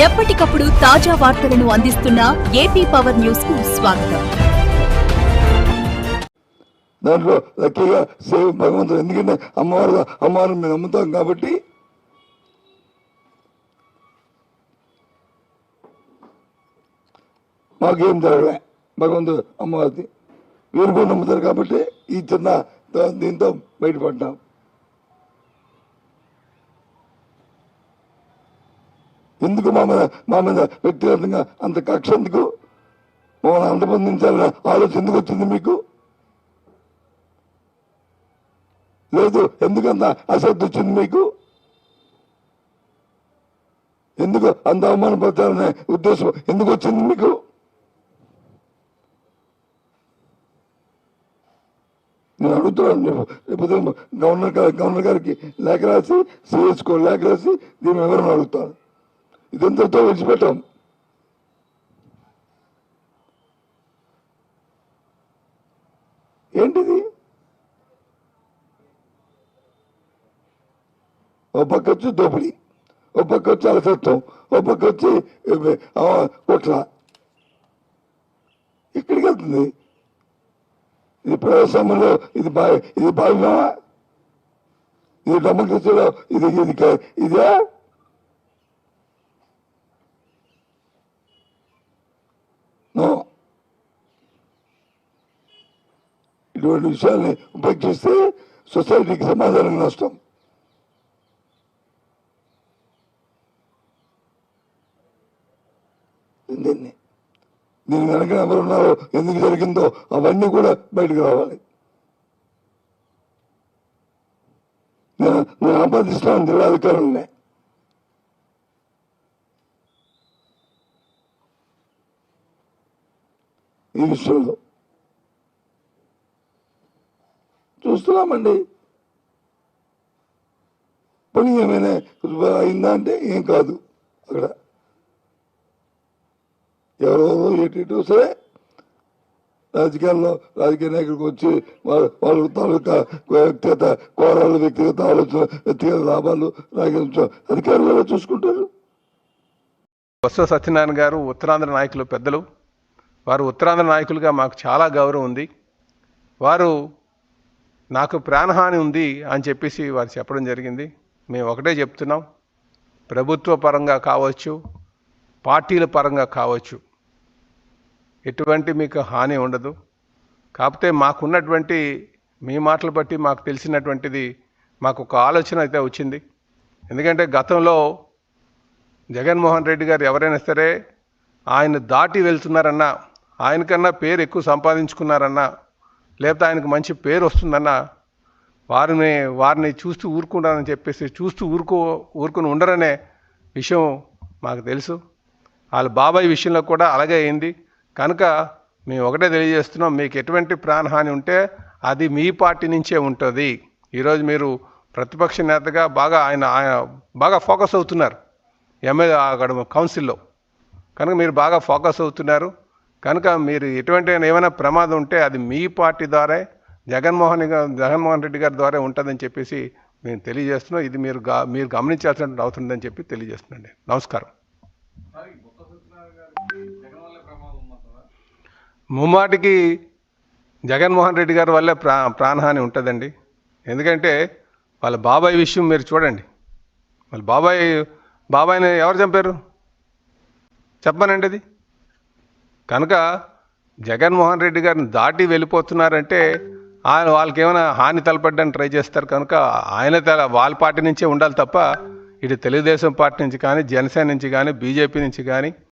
ఎప్పటికప్పుడు తాజా వార్తలను అందిస్తున్న ఏపీ పవర్ న్యూస్కు స్వాగతం. దాంట్లో లక్కీగా సేవ భగవంతుడు. ఎందుకంటే అమ్మవారు అమ్మవారిని మేము నమ్ముతాం కాబట్టి. మాకేం జరగలే. భగవంతుడు అమ్మవారిది వీరు కూడా నమ్ముతారు కాబట్టి ఈ చిన్న దీంతో బయటపడ్డాం. ఎందుకు మా మీద మా మీద వ్యక్తిగతంగా అంత కక్ష ఎందుకు? మమ్మల్ని అంతమందించాలన్న ఆలోచన ఎందుకు వచ్చింది మీకు? లేదు ఎందుకంత అశ్రద్ధ వచ్చింది మీకు? ఎందుకు అంత అవమానపరచాలనే ఉద్దేశం ఎందుకు వచ్చింది మీకు? నేను అడుగుతున్నాను గవర్నర్ గారి గవర్నర్ గారికి లేఖ రాసి సిఎస్కో లేఖ రాసి దీని వివరణ అడుగుతాను ఇదంతతో విడిచిపెట్టాం. ఏంటిది? ఒక పక్క వచ్చి దోపిడీ ఓ పక్క వచ్చి అలసత్వం ఓ పక్క వచ్చి కుట్ర. ఇక్కడికి వెళ్తుంది. ఇది ప్రజాస్వామ్యంలో ఇది బా ఇది భావ్యమా ఇది డెమోక్రసీలో ఇది ఇది ఇదే? ఇటువంటి విషయాల్ని ఉపేక్షిస్తే సొసైటీకి సమాధానం నష్టం. దీన్ని దీని వెనక ఎవరున్నారో ఎందుకు జరిగిందో అవన్నీ కూడా బయటకు రావాలి. నేను ఆపాదిస్తాను జిల్లాధికారులనే ఈ విషయంలో చూస్తున్నామండి. పని ఏమైనా అయిందా అంటే ఏం కాదు అక్కడ. ఎవరెవరో ఎటు సరే రాజకీయాల్లో రాజకీయ నాయకుడికి వచ్చి వాళ్ళ తాలూకా వ్యక్తిగత కోరాలు వ్యక్తిగత ఆలోచన వ్యక్తిగత లాభాలు రాజకీయ అధికారులు ఎలా చూసుకుంటారు? బొత్స సత్యనారాయణ గారు ఉత్తరాంధ్ర నాయకులు పెద్దలు. వారు ఉత్తరాంధ్ర నాయకులుగా మాకు చాలా గౌరవం ఉంది. వారు నాకు ప్రాణహాని ఉంది అని చెప్పేసి వారు చెప్పడం జరిగింది. మేము ఒకటే చెప్తున్నాం. ప్రభుత్వ పరంగా కావచ్చు పార్టీల పరంగా కావచ్చు ఎటువంటి మీకు హాని ఉండదు. కాకపోతే మాకున్నటువంటి మీ మాటలు బట్టి మాకు తెలిసినటువంటిది మాకు ఒక ఆలోచన అయితే వచ్చింది. ఎందుకంటే గతంలో జగన్మోహన్ రెడ్డి గారు ఎవరైనా సరే ఆయన దాటి వెళ్తున్నారన్నా ఆయనకన్నా పేరు ఎక్కువ సంపాదించుకున్నారన్నా లేకపోతే ఆయనకు మంచి పేరు వస్తుందన్నా వారిని వారిని చూస్తూ ఊరుకుంటానని చెప్పేసి చూస్తూ ఊరుకో ఊరుకుని ఉండరనే విషయం మాకు తెలుసు. వాళ్ళ బాబాయ్ విషయంలో కూడా అలాగే అయింది. కనుక మేము ఒకటే తెలియజేస్తున్నాం మీకు ఎటువంటి ప్రాణహాని ఉంటే అది మీ పార్టీ నుంచే ఉంటుంది. ఈరోజు మీరు ప్రతిపక్ష నేతగా బాగా ఆయన ఆయన బాగా ఫోకస్ అవుతున్నారు. ఎమ్మెల్యే అక్కడ కౌన్సిల్లో. కనుక మీరు బాగా ఫోకస్ అవుతున్నారు. కనుక మీరు ఎటువంటి ఏమైనా ప్రమాదం ఉంటే అది మీ పార్టీ ద్వారా జగన్మోహన్ జగన్మోహన్ రెడ్డి గారి ద్వారా ఉంటుందని చెప్పేసి మేము తెలియజేస్తున్నాం. ఇది మీరు గా మీరు గమనించాల్సిన అవుతుందని చెప్పి తెలియజేస్తున్నాండి నమస్కారం. ముమ్మాటికి జగన్మోహన్ రెడ్డి గారి వల్లే ప్రా ప్రాణహాని ఉంటుందండి. ఎందుకంటే వాళ్ళ బాబాయ్ విషయం మీరు చూడండి. వాళ్ళ బాబాయ్ బాబాయ్ని ఎవరు చంపారు? చెప్పమనండి అది. కనుక జగన్మోహన్ రెడ్డి గారిని దాటి వెళ్ళిపోతున్నారంటే ఆయన వాళ్ళకి ఏమైనా హాని తలపడ్డానికి ట్రై చేస్తారు కనుక ఆయన తల వాళ్ళ పార్టీ నుంచే ఉండాలి తప్ప ఇటు తెలుగుదేశం పార్టీ నుంచి కానీ జనసేన నుంచి కానీ బీజేపీ నుంచి కానీ